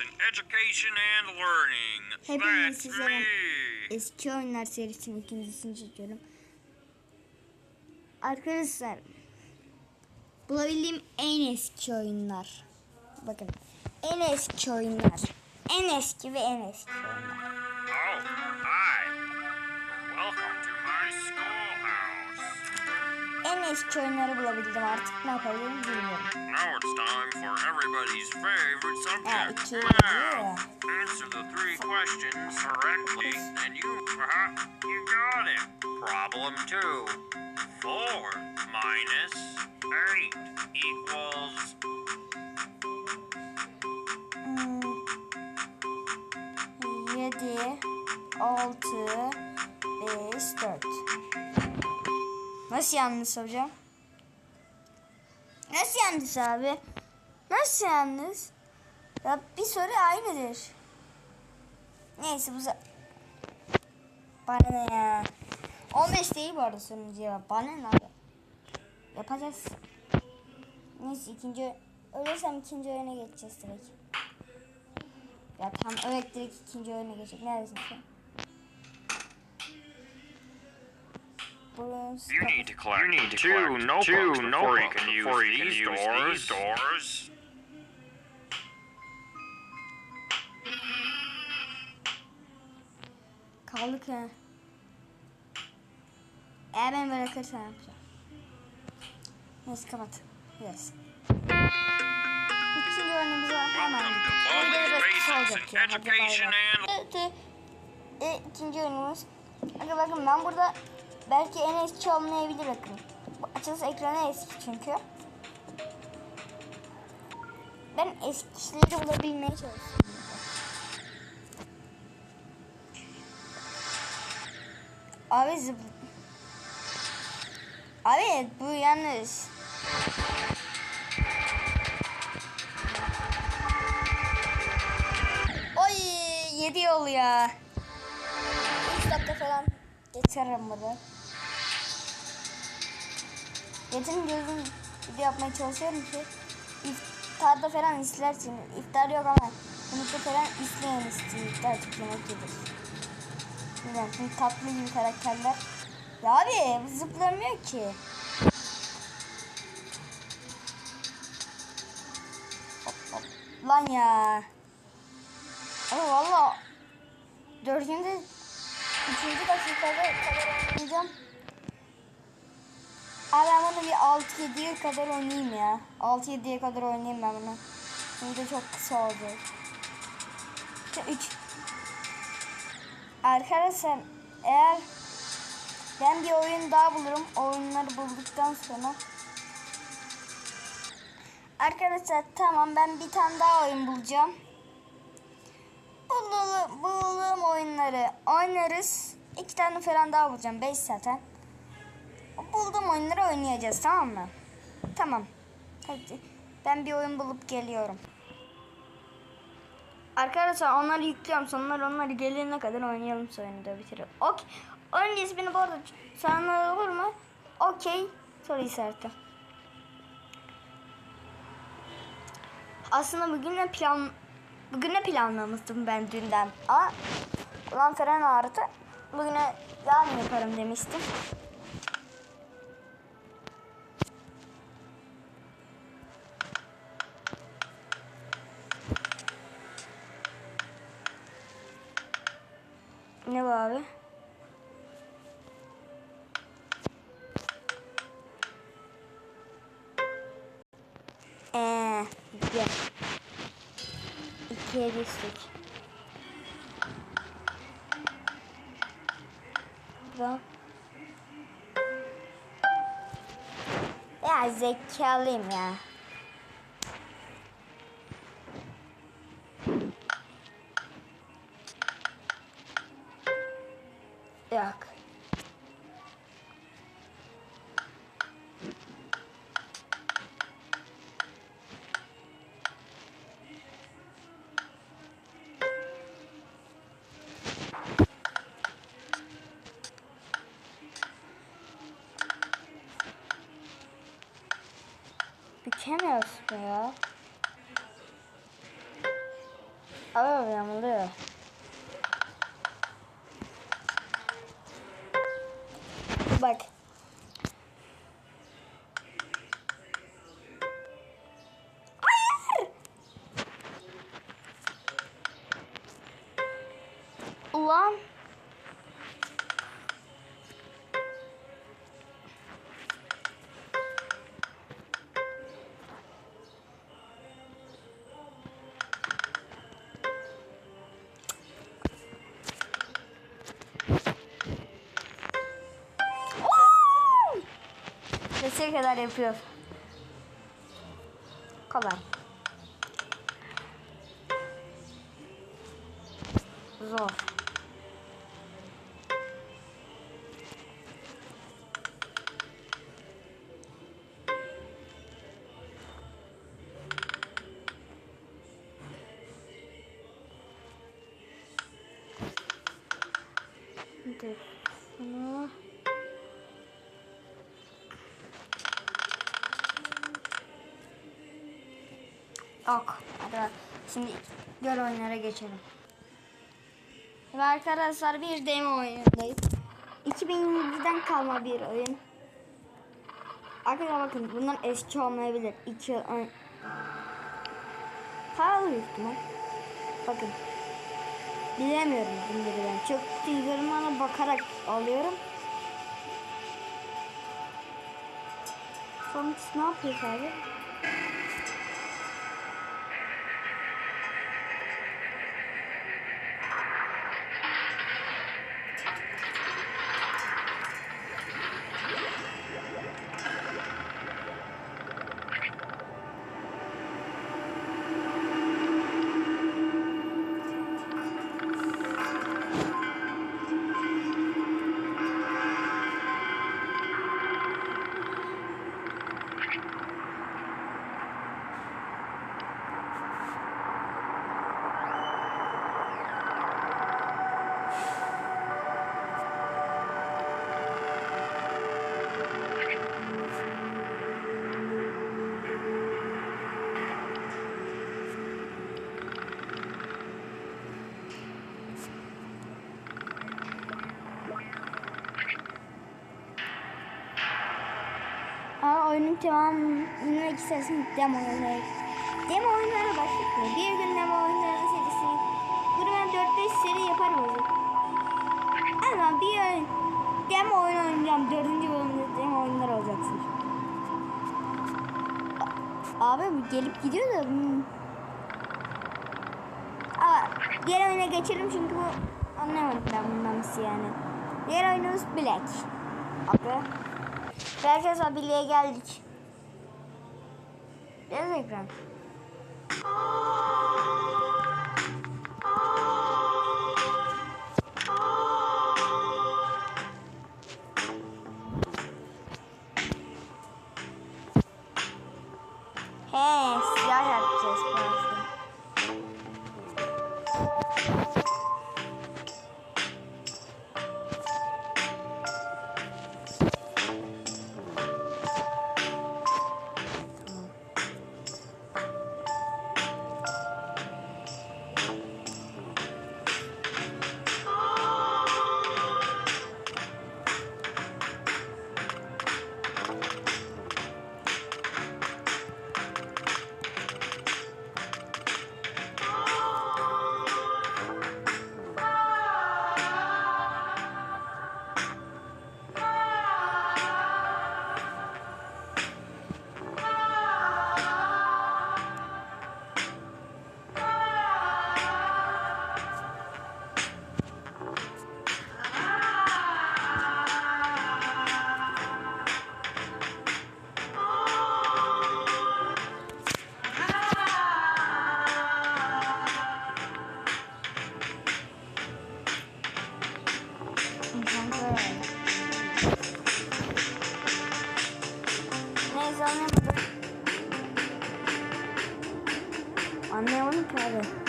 in education and learning. Hepinize That's me. Eski oyunlar serisinin ikincisini çekiyorum. Arkadaşlar bulabildiğim en eski oyunlar. Bakın en eski oyunlar. En eski ve en eski oyunlar. Oh, hi. Welcome to my schoolhouse. En eski oyunları bulabildim artık ne yapabilirim bilmiyorum. Now it's time for everybody's favorite subject. Math. Answer the three questions correctly, and you, uh, you got it. Problem two. Four minus eight equals Hmm. 7 6 5 4 Nasıl yanlış hocam? Nasıl yanlış abi? Nasıl yanlış? Ya bir soru aynıdır. Neyse bu Bana ne ya? 15 değil bu arada sorunun cevabı. Bana ne abi? Yapacağız. Neyse ikinci ölürsem ikinci oyuna geçeceğiz direkt. Ya tamam evet direkt ikinci oyuna geçecek. Neredesin sen? Burası. You need to collect you need two notebooks two before you can use, these, doors. these doors. Kaldık ha. Eğer beni bırakırsan yapacağım. Neyse kapat. Yes. İkinci oyunumuza hemen Welcome to gittik. Bu video Bowling biraz kısa Basics olacak in ya. Hadi bay bay. Education and Evet, ikinci oyunumuz. Aga bakın ben burada belki en eski olmayabilir bakın. Açılış ekranı eski çünkü. Ben eskileri bulabilmeye çalışıyorum. Abi zıp... Abi bu yanlış. Oy yedi yol ya. 3 dakika falan geçerim burada. Geçen gözüm video yapmaya çalışıyorum ki iftarda falan izlersin. İftar yok ama yumurta falan izleyen istiyor. İftar yemek yedir. Bilmiyorum şimdi tatlı gibi karakterler. Ya abi zıplamıyor ki. Hop, hop. Lan ya. Ama valla dördüncü, üçüncü dakikada kadar oynayacağım. Abi ben bunu bir 6-7'ye kadar oynayayım ya. 6-7'ye kadar oynayayım ben bunu. Şimdi çok kısa olacak. 3 Arkadaşlar eğer ben bir oyun daha bulurum. Oyunları bulduktan sonra Arkadaşlar tamam ben bir tane daha oyun bulacağım. Bulalım, bulalım oyunları oynarız. İki tane falan daha bulacağım. Beş zaten. Bulduğum oyunları oynayacağız tamam mı? Tamam. Hadi. Ben bir oyun bulup geliyorum. Arkadaşlar onları yüklüyorum. Sonra onları gelene kadar oynayalım sonra da bitirelim. Okey. Oyunun ismini bu arada sana olur mu? Okey. Soru işareti. Aslında bugün de plan bugün de planlamıştım ben dünden. Ama ulan fren ağrıdı. Bugüne yarın yaparım demiştim. Ne bu abi? Eee, gel. İkiye düştük. Bak. Ya zekalıyım ya. Bükemiyorsun ya. Aa yağmurluyor. Bak. Hayır. Ulan. Destek kadar yapıyor. Kolay. Zor. Ok. Hadi. Şimdi göl oyunlara geçelim. Ve arkadaşlar bir demo oyunundayız. 2007'den kalma bir oyun. Arkadaşlar bakın bundan eski olmayabilir. 2 yıl ön... Paralı büyük ihtimal. Bakın. Bilemiyorum bunları ben. Çok yorumlara bakarak alıyorum. Sonuç ne yapıyor abi? Devamını istersen demo oyunları. Demo oyunlara başlatma. Bir gün demo oyunları serisi. Bunu ben 4-5 seri yaparım o. Ama bir oyun demo oyun oynayacağım. Dördüncü bölümde demo oyunlar olacaksın. Abi bu gelip gidiyor da. Aa, diğer oyuna geçelim çünkü bu anlamadım ben bundan nasıl yani. Diğer oyunumuz Black. Abi. Arkadaşlar birliğe geldik. Telegram. I have just. Anlayamadım. Anlayamadım ki abi.